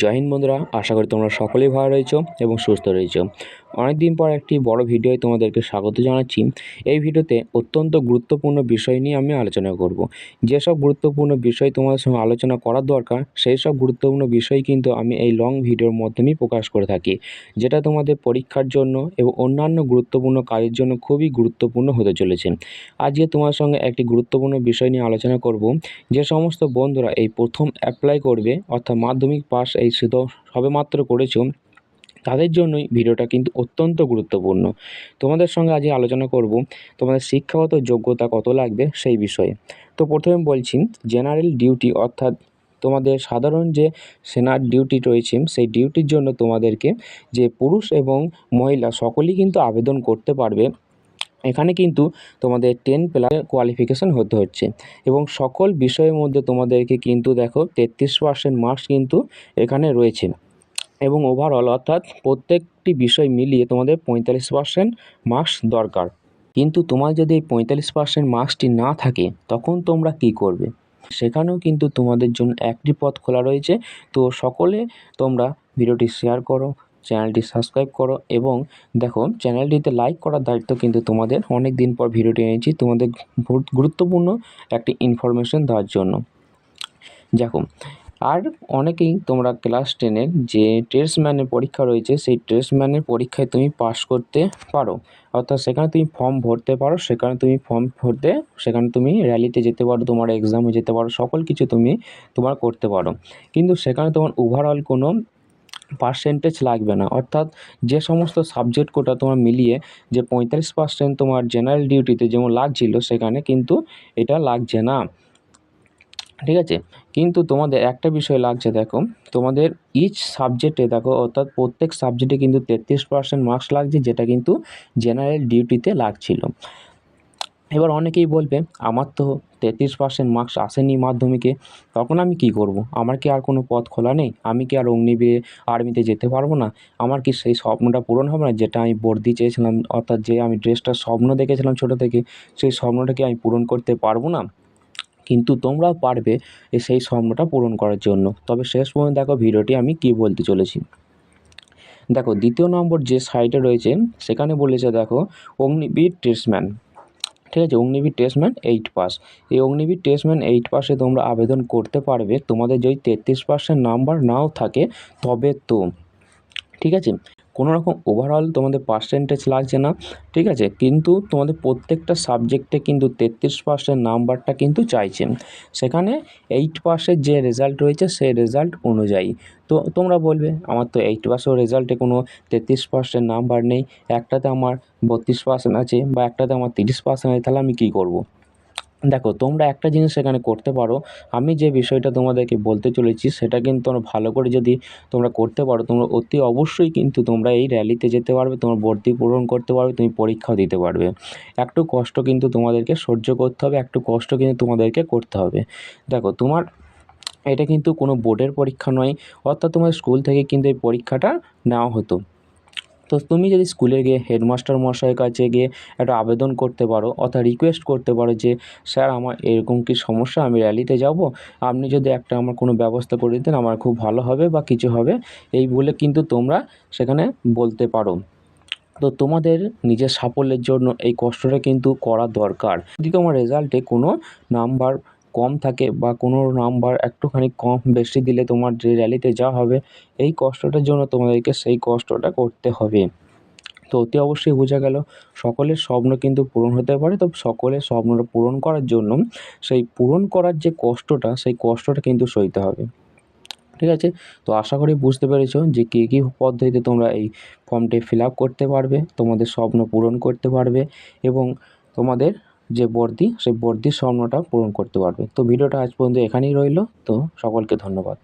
জয় হিন্দ বন্ধুরা, আশা করি তোমরা সকলেই ভালো রয়েছো এবং সুস্থ রয়েছো। অনেকদিন পর একটি বড় ভিডিওয় তোমাদেরকে স্বাগত জানাচ্ছি। এই ভিডিওতে অত্যন্ত গুরুত্বপূর্ণ বিষয় নিয়ে আমি আলোচনা করব। যেসব গুরুত্বপূর্ণ বিষয় তোমাদের সঙ্গে আলোচনা করার দরকার সেই সব গুরুত্বপূর্ণ বিষয় কিন্তু আমি এই লং ভিডিওর মাধ্যমেই প্রকাশ করে থাকি, যেটা তোমাদের পরীক্ষার জন্য এবং অন্যান্য গুরুত্বপূর্ণ কাজের জন্য খুবই গুরুত্বপূর্ণ হতে চলেছে। আজকে তোমার সঙ্গে একটি গুরুত্বপূর্ণ বিষয় নিয়ে আলোচনা করব, যে সমস্ত বন্ধুরা এই প্রথম অ্যাপ্লাই করবে, অর্থাৎ মাধ্যমিক পাস এই শুধু সবেমাত্র করেছ, তাদের জন্যই ভিডিওটা কিন্তু অত্যন্ত গুরুত্বপূর্ণ। তোমাদের সঙ্গে আজকে আলোচনা করব, তোমাদের শিক্ষাগত যোগ্যতা কত লাগবে সেই বিষয়ে। তো প্রথমে বলছি জেনারেল ডিউটি অর্থাৎ তোমাদের সাধারণ যে সেনার ডিউটি রয়েছে, সেই ডিউটির জন্য তোমাদেরকে যে পুরুষ এবং মহিলা সকলেই কিন্তু আবেদন করতে পারবে। এখানে কিন্তু তোমাদের টেন প্লাস কোয়ালিফিকেশান হতে হচ্ছে। এবং সকল বিষয়ের মধ্যে তোমাদেরকে কিন্তু দেখো তেত্রিশ পার্সেন্ট মার্কস কিন্তু এখানে রয়েছে। এবং ওভারঅল অর্থাৎ প্রত্যেকটি বিষয় মিলিয়ে তোমাদের পঁয়তাল্লিশ পার্সেন্ট মার্কস দরকার। কিন্তু তোমার যদি এই পঁয়তাল্লিশ পার্সেন্ট মার্কসটি না থাকে, তখন তোমরা কি করবে? সেখানেও কিন্তু তোমাদের জন্য একটি পথ খোলা রয়েছে। তো সকলে তোমরা ভিডিওটি শেয়ার করো। চ্যানেলটি সাবস্ক্রাইব করো এবং দেখো, চ্যানেলটিতে লাইক করার দায়িত্ব কিন্তু তোমাদের। অনেক দিন পর ভিডিওটি এনেছি তোমাদের গুরু- গুরুত্বপূর্ণ একটি ইনফরমেশন দেওয়ার জন্য। দেখো, আর অনেকেই তোমরা ক্লাস টেনের যে ট্রেডসম্যানের পরীক্ষা রয়েছে, সেই ট্রেডসম্যানের পরীক্ষায় তুমি পাশ করতে পারো। অর্থাৎ সেখানে তুমি ফর্ম ভরতে পারো, সেখানে তুমি ফর্ম ভরতে, সেখানে তুমি র্যালিতে যেতে পারো, তোমার এক্সামে যেতে পারো, সকল কিছু তুমি তোমার করতে পারো। কিন্তু সেখানে তোমার ওভারঅল কোনো পার্সেন্টেজ লাগবে না। অর্থাৎ যে সমস্ত সাবজেক্ট কোটা তোমার মিলিয়ে যে পঁয়তাল্লিশ পার্সেন্ট তোমার জেনারেল ডিউটিতে যেমন লাগছিল সেখানে কিন্তু এটা লাগছে না। ঠিক আছে? কিন্তু তোমাদের একটা বিষয় লাগছে দেখো, তোমাদের ইচ সাবজেক্টে দেখো, অর্থাৎ প্রত্যেক সাবজেক্টে কিন্তু তেত্রিশ পার্সেন্ট মার্কস লাগছে, যেটা কিন্তু জেনারেল ডিউটিতে লাগছিল। এবার অনেকেই বলবে, আমার তো তেত্রিশ পার্সেন্ট মার্কস আসেনি মাধ্যমিকে, তখন আমি কি করব? আমার কি আর কোনো পথ খোলা নেই? আমি কি আর অগ্নিবীরে আর্মিতে যেতে পারব না? আমার কি সেই স্বপ্নটা পূরণ হবে না? যেটা আমি বর্দি চেয়েছিলাম, অর্থাৎ যে আমি ড্রেসটার স্বপ্ন দেখেছিলাম ছোটো থেকে, সেই স্বপ্নটাকে আমি পূরণ করতে পারব না? কিন্তু তোমরাও পারবে সেই স্বপ্নটা পূরণ করার জন্য। তবে শেষ পর্যন্ত দেখো ভিডিওটি আমি কী বলতে চলেছি। দেখো, দ্বিতীয় নম্বর যে সাইটে রয়েছে, সেখানে বলেছে দেখো, অগ্নিবীর ট্রেসম্যান ঠিক আছে? অগ্নিবীর টেস্টম্যান এইট পাস এই অগ্নিবীর টেস্টম্যান এইট পাসে তোমরা আবেদন করতে পারবে। তোমাদের যদি তেত্রিশ পার্সেন্ট নাম্বার নাও থাকে, তবে তো, ঠিক আছে? কোনো রকম ওভারঅল তোমাদের পার্সেন্টেজ লাগছে না, ঠিক আছে? কিন্তু তোমাদের প্রত্যেকটা সাবজেক্টে কিন্তু তেত্রিশ পার্সেন্ট নাম্বারটা কিন্তু চাইছে। সেখানে এইট পাসের যে রেজাল্ট রয়েছে, সেই রেজাল্ট অনুযায়ী। তো তোমরা বলবে, আমার তো এইট পাসেও রেজাল্টে কোনো তেত্রিশ পার্সেন্ট নাম্বার নেই। একটাতে আমার বত্রিশ পার্সেন্ট আছে বা একটাতে আমার তিরিশ পার্সেন্ট আছে, তাহলে আমি কী করব? দেখো, তোমরা একটা জিনিস এখানে করতে পারো। আমি যে বিষয়টা তোমাদেরকে বলতে চলেছি, সেটা কিন্তু ভালো করে যদি তোমরা করতে পারো, তোমরা অতি অবশ্যই কিন্তু তোমরা এই র্যালিতে যেতে পারবে, তোমার ভর্তি পূরণ করতে পারবে, তুমি পরীক্ষাও দিতে পারবে। একটু কষ্ট কিন্তু তোমাদেরকে সহ্য করতে হবে, একটু কষ্ট কিন্তু তোমাদেরকে করতে হবে। দেখো, তোমার এটা কিন্তু কোনো বোর্ডের পরীক্ষা নয়, অর্থাৎ তোমার স্কুল থেকে কিন্তু এই পরীক্ষাটা নেওয়া হতো। তো তুমি যদি স্কুলে গিয়ে হেডমাস্টার মশাইয়ের কাছে গিয়ে একটা আবেদন করতে পারো, অর্থাৎ রিকোয়েস্ট করতে পারো যে, স্যার, আমার এরকম কি সমস্যা? আমি র্যালিতে যাব? আপনি যদি একটা আমার কোনো ব্যবস্থা করে দিতেন, আমার খুব ভালো হবে বা কিছু হবে। এই বলে কিন্তু তোমরা সেখানে বলতে পারো। তো তোমাদের নিজের সাফল্যের জন্য এই কষ্টটা কিন্তু করা দরকার। যদি তোমার রেজাল্টে কোনো নাম্বার কম থাকে বা কোনো নাম্বার একটুখানি কম বেশি দিলে তোমার যে র্যালিতে যাওয়া হবে, এই কষ্টটার জন্য তোমাদেরকে সেই কষ্টটা করতে হবে। তো অতি অবশ্যই বোঝা গেল, সকলের স্বপ্ন কিন্তু পূরণ হতে পারে তো সকলের স্বপ্নটা পূরণ করার জন্য সেই পূরণ করার যে কষ্টটা, সেই কষ্টটা কিন্তু সইতে হবে। ঠিক আছে? তো আশা করি বুঝতে পেরেছ যে কী কী পদ্ধতিতে তোমরা এই ফর্মটি ফিল আপ করতে পারবে, তোমাদের স্বপ্ন পূরণ করতে পারবে এবং তোমাদের যে বর্দি, সেই বর্দির স্বপ্নটা পূরণ করতে পারবে। তো ভিডিওটা আজ পর্যন্ত এখানেই রইল। তো সকলকে ধন্যবাদ।